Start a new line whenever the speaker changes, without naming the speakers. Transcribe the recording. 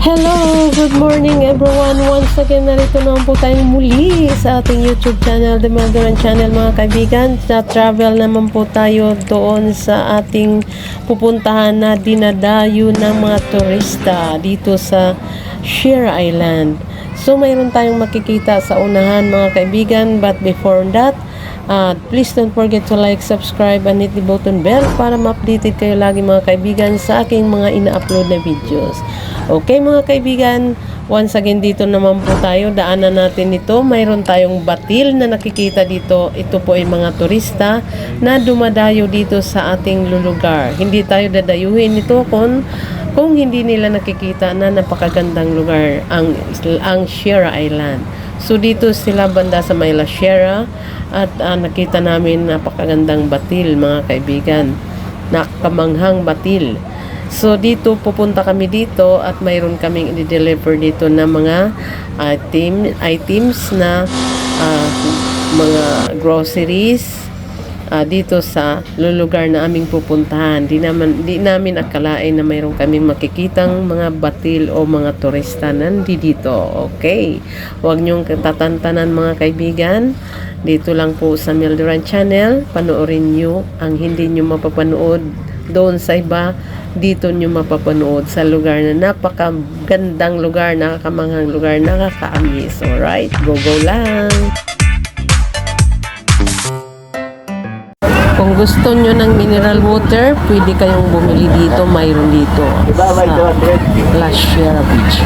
Hello! Good morning everyone! Once again, narito naman po tayong muli sa ating YouTube channel, The Mandarin Channel mga kaibigan. Sa travel naman po tayo doon sa ating pupuntahan na dinadayo ng mga turista dito sa Share Island. So, mayroon tayong makikita sa unahan mga kaibigan. But before that, Uh, please don't forget to like, subscribe, and hit the button bell para ma-updated kayo lagi mga kaibigan sa aking mga ina-upload na videos. Okay mga kaibigan, once again dito naman po tayo, daanan natin ito. Mayroon tayong batil na nakikita dito. Ito po ay mga turista na dumadayo dito sa ating lulugar. Hindi tayo dadayuhin ito kung kung hindi nila nakikita na napakagandang lugar ang ang Sierra Island. So dito sila banda sa May Sierra at ah, nakita namin napakagandang batil mga kaibigan. Nakamanghang batil. So dito pupunta kami dito at mayroon kaming i-deliver dito na mga item, items na ah, mga groceries ah, dito sa lulugar na aming pupuntahan. Di, naman, di namin akalain na mayroon kaming makikitang mga batil o mga turista nandito. Okay. Huwag niyong tatantanan mga kaibigan. Dito lang po sa Milduran Channel. Panoorin niyo ang hindi niyo mapapanood doon sa iba. Dito niyo mapapanood sa lugar na napakagandang lugar, nakakamanghang lugar, nakaka-amaze. Alright, go go lang! Kung gusto nyo ng mineral water, pwede kayong bumili dito. Mayroon dito sa La Sierra Beach.